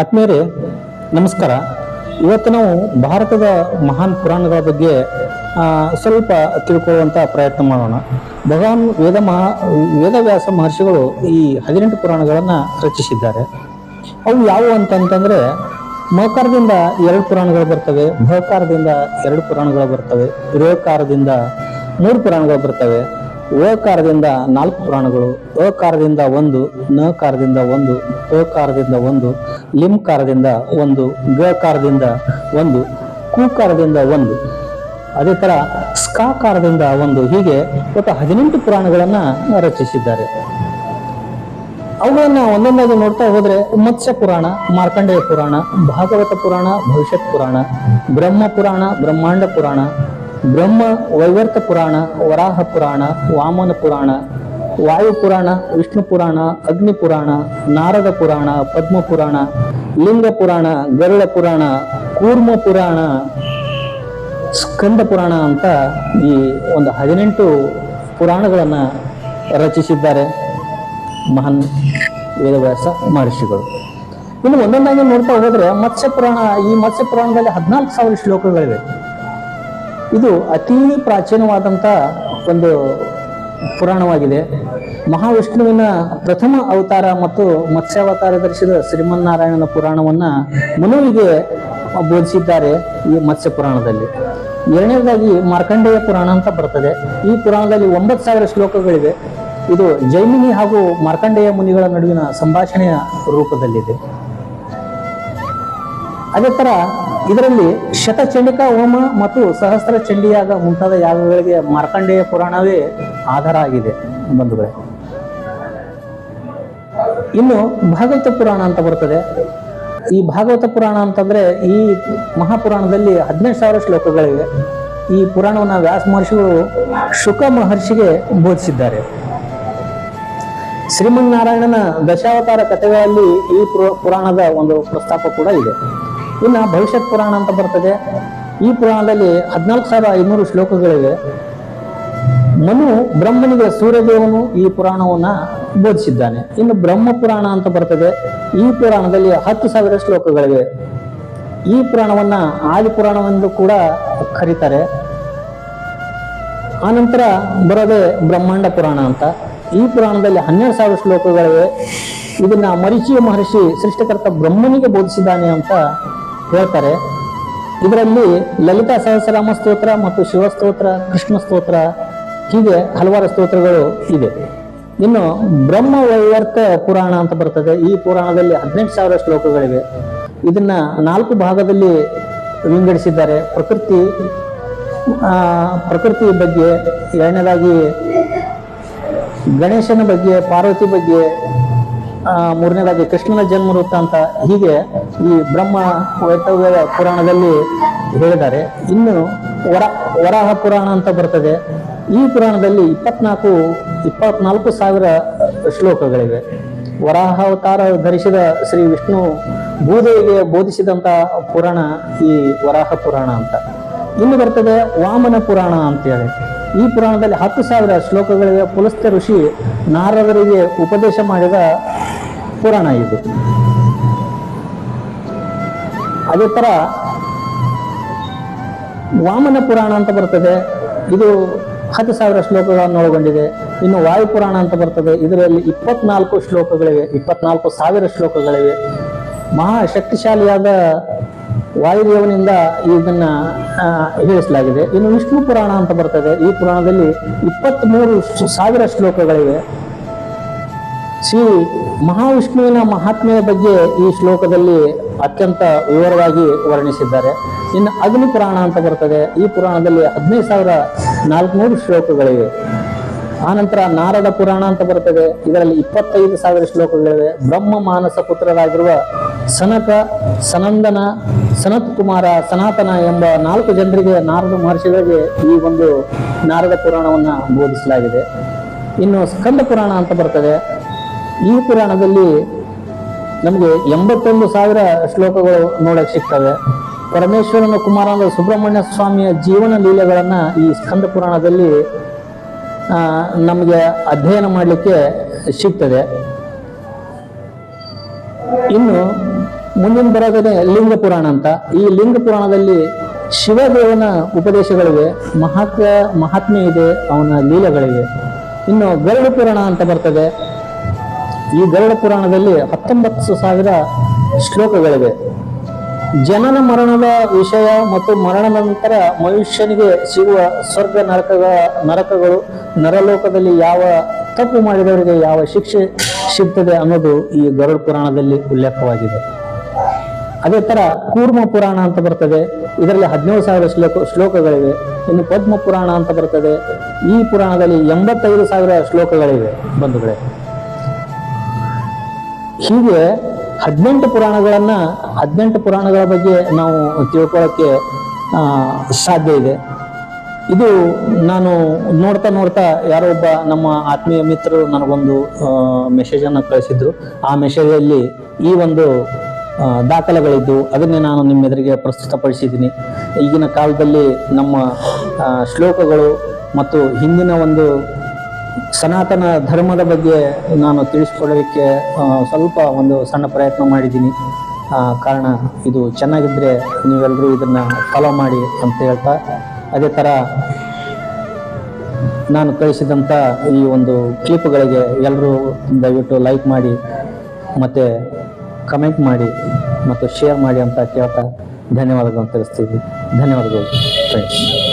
ಆತ್ಮೀಯರೇ, ನಮಸ್ಕಾರ. ಇವತ್ತು ನಾವು ಭಾರತದ ಮಹಾನ್ ಪುರಾಣಗಳ ಬಗ್ಗೆ ಸ್ವಲ್ಪ ತಿಳ್ಕೊಳ್ಳುವಂಥ ಪ್ರಯತ್ನ ಮಾಡೋಣ. ಭಗವಾನ್ ವೇದ ಮಹಾ, ವೇದವ್ಯಾಸ ಮಹರ್ಷಿಗಳು ಈ ಹದಿನೆಂಟು ಪುರಾಣಗಳನ್ನು ರಚಿಸಿದ್ದಾರೆ. ಅವು ಯಾವುವು ಅಂತಂತಂದರೆ ಮಕಾರದಿಂದ ಎರಡು ಪುರಾಣಗಳು ಬರ್ತವೆ ಭಕಾರದಿಂದ ಎರಡು ಪುರಾಣಗಳು ಬರ್ತವೆ ರೇಕಾರದಿಂದ ಮೂರು ಪುರಾಣಗಳು ಬರ್ತವೆ, ಓಕಾರದಿಂದ ನಾಲ್ಕು ಪುರಾಣಗಳು ಅಕಾರದಿಂದ ಒಂದು, ನಕಾರದಿಂದ ಒಂದು, ಓಕಾರದಿಂದ ಒಂದು ಲಿಂಕಾರದಿಂದ ಒಂದು ಗಕಾರದಿಂದ ಒಂದು ಕೂಕಾರದಿಂದ ಒಂದು. ಅದೇ ಥರ ಸ್ಕಾಕಾರದಿಂದ ಒಂದು ಹೀಗೆ ಒಟ್ಟು ಹದಿನೆಂಟು ಪುರಾಣಗಳನ್ನು ರಚಿಸಿದ್ದಾರೆ. ಅವುಗಳನ್ನು ಒಂದೊಂದಾಗಿ ನೋಡ್ತಾ ಹೋದರೆ ಮತ್ಸ್ಯ ಪುರಾಣ, ಮಾರ್ಕಂಡೇಯ ಪುರಾಣ, ಭಾಗವತ ಪುರಾಣ, ಭವಿಷ್ಯತ್ ಪುರಾಣ, ಬ್ರಹ್ಮ ಪುರಾಣ, ಬ್ರಹ್ಮಾಂಡ ಪುರಾಣ, ಬ್ರಹ್ಮ ವೈವರ್ತ ಪುರಾಣ, ವರಾಹ ಪುರಾಣ, ವಾಮನ ಪುರಾಣ ವಾಯು ಪುರಾಣ ವಿಷ್ಣು ಪುರಾಣ ಅಗ್ನಿ ಪುರಾಣ ನಾರದ ಪುರಾಣ ಪದ್ಮ ಪುರಾಣ ಲಿಂಗ ಪುರಾಣ ಗರುಡ ಪುರಾಣ ಕೂರ್ಮ ಪುರಾಣ ಸ್ಕಂದ ಪುರಾಣ ಅಂತ ಈ ಒಂದು ಹದಿನೆಂಟು ಪುರಾಣಗಳನ್ನು ರಚಿಸಿದ್ದಾರೆ ಮಹಾನ್ ವೇದವ್ಯಾಸ ಮಹರ್ಷಿಗಳು. ಇನ್ನು ಒಂದೊಂದಾಗಿ ನೋಡ್ತಾ ಹೋದ್ರೆ ಮತ್ಸ್ಯ ಪುರಾಣ ಈ ಮತ್ಸ್ಯ ಪುರಾಣದಲ್ಲಿ ಹದಿನಾಲ್ಕು ಸಾವಿರ ಶ್ಲೋಕಗಳಿವೆ. ಇದು ಅತೀ ಪ್ರಾಚೀನವಾದಂಥ ಒಂದು ಪುರಾಣವಾಗಿದೆ. ಮಹಾವಿಷ್ಣುವಿನ ಪ್ರಥಮ ಅವತಾರ ಮತ್ತು ಮತ್ಸ್ಯಾವತಾರ ಧರಿಸಿದ ಶ್ರೀಮನ್ನಾರಾಯಣನ ಪುರಾಣವನ್ನ ಮನುವಿಗೆ ಬೋಧಿಸಿದ್ದಾರೆ ಈ ಮತ್ಸ್ಯ ಪುರಾಣದಲ್ಲಿ. ಎರಡನೇದಾಗಿ ಮಾರ್ಕಂಡೇಯ ಪುರಾಣ ಅಂತ ಬರ್ತದೆ. ಈ ಪುರಾಣದಲ್ಲಿ ಒಂಬತ್ತು ಸಾವಿರ ಶ್ಲೋಕಗಳಿವೆ. ಇದು ಜೈಮಿನಿ ಹಾಗೂ ಮಾರ್ಕಂಡೇಯ ಮುನಿಗಳ ನಡುವಿನ ಸಂಭಾಷಣೆಯ ರೂಪದಲ್ಲಿದೆ. ಅದೇ ತರ ಇದರಲ್ಲಿ ಶತಚಂಡಿಕಾ ಹೋಮ ಮತ್ತು ಸಹಸ್ರ ಚಂಡಿಯಾಗ ಮುಂತಾದ ಯಾಗಗಳಿಗೆ ಮಾರ್ಕಂಡೇಯ ಪುರಾಣವೇ ಆಧಾರ ಆಗಿದೆ, ಬಂಧುಗಳೇ. ಇನ್ನು ಭಾಗವತ ಪುರಾಣ ಅಂತ ಬರ್ತದೆ. ಈ ಭಾಗವತ ಪುರಾಣ ಅಂತಂದ್ರೆ ಈ ಮಹಾಪುರಾಣದಲ್ಲಿ ಹದಿನೈದು ಸಾವಿರ ಶ್ಲೋಕಗಳಿವೆ. ಈ ಪುರಾಣವನ್ನು ವ್ಯಾಸ ಮಹರ್ಷಿಗಳು ಶುಕ ಮಹರ್ಷಿಗೆ ಬೋಧಿಸಿದ್ದಾರೆ. ಶ್ರೀಮನ್ನಾರಾಯಣನ ದಶಾವತಾರ ಕಥೆಗಳಲ್ಲಿ ಈ ಪುರ- ಪುರಾಣದ ಒಂದು ಪ್ರಸ್ತಾಪ ಕೂಡ ಇದೆ. ಇನ್ನು ಭವಿಷ್ಯತ್ ಪುರಾಣ ಅಂತ ಬರ್ತದೆ. ಈ ಪುರಾಣದಲ್ಲಿ ಹದಿನಾಲ್ಕು ಸಾವಿರ ಐನೂರು ಶ್ಲೋಕಗಳಿವೆ. ಮನು ಬ್ರಹ್ಮನಿಗೆ ಸೂರ್ಯದೇವನು ಈ ಪುರಾಣವನ್ನ ಬೋಧಿಸಿದ್ದಾನೆ. ಇನ್ನು ಬ್ರಹ್ಮ ಪುರಾಣ ಅಂತ ಬರ್ತದೆ. ಈ ಪುರಾಣದಲ್ಲಿ ಹತ್ತು ಸಾವಿರ ಶ್ಲೋಕಗಳಿವೆ. ಈ ಪುರಾಣವನ್ನ ಆದಿ ಪುರಾಣವೆಂದು ಕೂಡ ಕರೀತಾರೆ. ಆನಂತರ ಬರೋದೇ ಬ್ರಹ್ಮಾಂಡ ಪುರಾಣ ಅಂತ. ಈ ಪುರಾಣದಲ್ಲಿ ಹನ್ನೆರಡು ಸಾವಿರ ಶ್ಲೋಕಗಳಿವೆ. ಇದನ್ನ ಮರಿಚಿಯ ಮಹರ್ಷಿ ಸೃಷ್ಟಿಕರ್ತ ಬ್ರಹ್ಮನಿಗೆ ಬೋಧಿಸಿದ್ದಾನೆ ಅಂತ ಹೇಳ್ತಾರೆ. ಇದರಲ್ಲಿ ಲಲಿತಾ ಸಹಸ್ರಾಮ ಸ್ತೋತ್ರ ಮತ್ತು ಶಿವಸ್ತೋತ್ರ ಕೃಷ್ಣ ಸ್ತೋತ್ರ, ಹೀಗೆ ಹಲವಾರು ಸ್ತೋತ್ರಗಳು ಇದೆ ಇನ್ನು ಬ್ರಹ್ಮ ವೈವರ್ತ ಪುರಾಣ ಅಂತ ಬರ್ತದೆ. ಈ ಪುರಾಣದಲ್ಲಿ ಹದಿನೆಂಟು ಸಾವಿರ ಶ್ಲೋಕಗಳಿವೆ. ಇದನ್ನ ನಾಲ್ಕು ಭಾಗದಲ್ಲಿ ವಿಂಗಡಿಸಿದ್ದಾರೆ. ಪ್ರಕೃತಿ ಪ್ರಕೃತಿ ಬಗ್ಗೆ, ಎರಡನೇದಾಗಿ ಗಣೇಶನ ಬಗ್ಗೆ, ಪಾರ್ವತಿ ಬಗ್ಗೆ ಮೂರನೇದಾಗಿ ಕೃಷ್ಣನ ಜನ್ಮ ವೃತ್ತಾಂತ ಹೀಗೆ ಈ ಬ್ರಹ್ಮ ವೈತವ್ಯ ಪುರಾಣದಲ್ಲಿ ಹೇಳಿದ್ದಾರೆ. ಇನ್ನು ವರ, ವರಾಹ ಪುರಾಣ ಅಂತ ಬರ್ತದೆ. ಈ ಪುರಾಣದಲ್ಲಿ ಇಪ್ಪತ್ನಾಲ್ಕು ಇಪ್ಪತ್ನಾಲ್ಕು ಸಾವಿರ ಶ್ಲೋಕಗಳಿವೆ. ವರಾಹ ಅವತಾರ ಧರಿಸಿದ ಶ್ರೀ ವಿಷ್ಣು ಭೂದೇವಿಗೆ ಬೋಧಿಸಿದಂಥ ಪುರಾಣ ಈ ವರಾಹ ಪುರಾಣ ಅಂತ. ಇನ್ನು ಬರ್ತದೆ ವಾಮನ ಪುರಾಣ ಅಂತೇಳಿ. ಈ ಪುರಾಣದಲ್ಲಿ ಹತ್ತು ಸಾವಿರ ಶ್ಲೋಕಗಳಿವೆ. ಪುಲಸ್ತ್ಯ ಋಷಿ ನಾರದರಿಗೆ ಉಪದೇಶ ಮಾಡಿದ ಪುರಾಣ ಇದು. ಅದೇ ತರ ವಾಮನ ಪುರಾಣ ಅಂತ ಬರ್ತದೆ, ಇದು ಹತ್ತು ಸಾವಿರ ಶ್ಲೋಕಗಳನ್ನು ಒಳಗೊಂಡಿದೆ ಇನ್ನು ವಾಯು ಪುರಾಣ ಅಂತ ಬರ್ತದೆ, ಇದರಲ್ಲಿ ಇಪ್ಪತ್ನಾಲ್ಕು ಶ್ಲೋಕಗಳಿವೆ, ಇಪ್ಪತ್ನಾಲ್ಕು ಸಾವಿರ ಶ್ಲೋಕಗಳಿವೆ. ಮಹಾ ಶಕ್ತಿಶಾಲಿಯಾದ ವಾಯುದೇವನಿಂದ ಇದನ್ನ ಹೇಳಿಸಲಾಗಿದೆ. ಇನ್ನು ವಿಷ್ಣು ಪುರಾಣ ಅಂತ ಬರ್ತದೆ, ಈ ಪುರಾಣದಲ್ಲಿ ಇಪ್ಪತ್ತ್ ಮೂರು ಸಾವಿರ ಶ್ಲೋಕಗಳಿವೆ. ಶ್ರೀ ಮಹಾವಿಷ್ಣುವಿನ ಮಹಾತ್ಮೆಯ ಬಗ್ಗೆ ಈ ಶ್ಲೋಕದಲ್ಲಿ ಅತ್ಯಂತ ವಿವರವಾಗಿ ವರ್ಣಿಸಿದ್ದಾರೆ. ಇನ್ನು ಅಗ್ನಿ ಪುರಾಣ ಅಂತ ಬರ್ತದೆ. ಈ ಪುರಾಣದಲ್ಲಿ ಹದಿನೈದು ಸಾವಿರ ನಾಲ್ಕುನೂರು ಶ್ಲೋಕಗಳಿವೆ. ಆನಂತರ ನಾರದ ಪುರಾಣ ಅಂತ ಬರ್ತದೆ. ಇದರಲ್ಲಿ ಇಪ್ಪತ್ತೈದು ಸಾವಿರ ಶ್ಲೋಕಗಳಿವೆ. ಬ್ರಹ್ಮ ಮಾನಸ ಪುತ್ರರಾಗಿರುವ ಸನಕ, ಸನಂದನ, ಸನತ್ ಕುಮಾರ, ಸನಾತನ ಎಂಬ ನಾಲ್ಕು ಜನರಿಗೆ ನಾರದ ಮಹರ್ಷಿಗಳಿಗೆ ಈ ಒಂದು ನಾರದ ಪುರಾಣವನ್ನು ಬೋಧಿಸಲಾಗಿದೆ. ಇನ್ನು ಸ್ಕಂದ ಪುರಾಣ ಅಂತ ಬರ್ತದೆ. ಈ ಪುರಾಣದಲ್ಲಿ ನಮಗೆ ಎಂಬತ್ತೊಂದು ಸಾವಿರ ಶ್ಲೋಕಗಳು ನೋಡಕ್ ಸಿಗ್ತವೆ. ಪರಮೇಶ್ವರನ ಕುಮಾರನ ಸುಬ್ರಹ್ಮಣ್ಯ ಸ್ವಾಮಿಯ ಜೀವನ ಲೀಲೆಗಳನ್ನು ಈ ಸ್ಕಂದ ಪುರಾಣದಲ್ಲಿ ನಮಗೆ ಅಧ್ಯಯನ ಮಾಡಲಿಕ್ಕೆ ಸಿಗ್ತದೆ. ಇನ್ನು ಮುಂದಿನ ಬರೋದೇ ಲಿಂಗ ಪುರಾಣ ಅಂತ. ಈ ಲಿಂಗ ಪುರಾಣದಲ್ಲಿ ಶಿವದೇವನ ಉಪದೇಶಗಳಿವೆ, ಮಹಾತ್ಮ, ಮಹಾತ್ಮೆ ಇದೆ, ಅವನ ಲೀಲೆಗಳಿವೆ. ಇನ್ನು ಗರುಡ ಪುರಾಣ ಅಂತ ಬರ್ತದೆ. ಈ ಗರುಡ ಪುರಾಣದಲ್ಲಿ ಹತ್ತೊಂಬತ್ತು ಸಾವಿರ ಶ್ಲೋಕಗಳಿವೆ. ಜನನ ಮರಣದ ವಿಷಯ ಮತ್ತು ಮರಣದ ನಂತರ ಮನುಷ್ಯನಿಗೆ ಸಿಗುವ ಸ್ವರ್ಗ ನರಕಗಳ ನರಕಗಳು, ನರಲೋಕದಲ್ಲಿ ಯಾವ ತಪ್ಪು ಮಾಡಿದವರಿಗೆ ಯಾವ ಶಿಕ್ಷೆ ಸಿಗ್ತದೆ ಅನ್ನೋದು ಈ ಗರುಡ ಪುರಾಣದಲ್ಲಿ ಉಲ್ಲೇಖವಾಗಿದೆ. ಅದೇ ತರ ಕೂರ್ಮ ಪುರಾಣ ಅಂತ ಬರ್ತದೆ, ಇದರಲ್ಲಿ ಹದಿನೇಳು ಸಾವಿರ ಶ್ಲೋಕ, ಶ್ಲೋಕಗಳಿವೆ. ಇನ್ನು ಪದ್ಮ ಪುರಾಣ ಅಂತ ಬರ್ತದೆ, ಈ ಪುರಾಣದಲ್ಲಿ ಎಂಬತ್ತೈದು ಸಾವಿರ ಶ್ಲೋಕಗಳಿವೆ ಬಂಧುಗಳೇ. ಹೀಗೆ ಹದಿನೆಂಟು ಪುರಾಣಗಳನ್ನ, ಹದಿನೆಂಟು ಪುರಾಣಗಳ ಬಗ್ಗೆ ನಾವು ತಿಳ್ಕೊಳ್ಳೋಕ್ಕೆ ಸಾಧ್ಯ ಇದೆ. ಇದು ನಾನು ನೋಡ್ತಾ ನೋಡ್ತಾ ಯಾರೋ ಒಬ್ಬ ನಮ್ಮ ಆತ್ಮೀಯ ಮಿತ್ರರು ನನಗೊಂದು ಮೆಸೇಜ್ ಅನ್ನು ಕಳಿಸಿದ್ರು. ಆ ಮೆಸೇಜಲ್ಲಿ ಈ ಒಂದು ದಾಖಲೆಗಳಿದ್ದು, ಅದನ್ನೇ ನಾನು ನಿಮ್ಮ ಎದುರಿಗೆ ಪ್ರಸ್ತುತಪಡಿಸಿದ್ದೀನಿ. ಈಗಿನ ಕಾಲದಲ್ಲಿ ನಮ್ಮ ಶ್ಲೋಕಗಳು ಮತ್ತು ಹಿಂದಿನ ಒಂದು ಸನಾತನ ಧರ್ಮದ ಬಗ್ಗೆ ನಾನು ತಿಳಿಸ್ಕೊಡೋದಕ್ಕೆ ಸ್ವಲ್ಪ ಒಂದು ಸಣ್ಣ ಪ್ರಯತ್ನ ಮಾಡಿದ್ದೀನಿ. ಕಾರಣ ಇದು ಚೆನ್ನಾಗಿದ್ದರೆ ನೀವೆಲ್ಲರೂ ಇದನ್ನು ಫಾಲೋ ಮಾಡಿ ಅಂತ ಹೇಳ್ತಾ, ಅದೇ ಥರ ನಾನು ಕಳಿಸಿದಂಥ ಈ ಒಂದು ಕ್ಲಿಪ್ಗಳಿಗೆ ಎಲ್ಲರೂ ದಯವಿಟ್ಟು ಲೈಕ್ ಮಾಡಿ, ಮತ್ತು ಕಮೆಂಟ್ ಮಾಡಿ, ಮತ್ತು ಶೇರ್ ಮಾಡಿ ಅಂತ ಕೇಳ್ತಾ ಧನ್ಯವಾದಗಳನ್ನು ತಿಳಿಸ್ತೀವಿ ಧನ್ಯವಾದಗಳು ಫ್ರೆಂಡ್ಸ್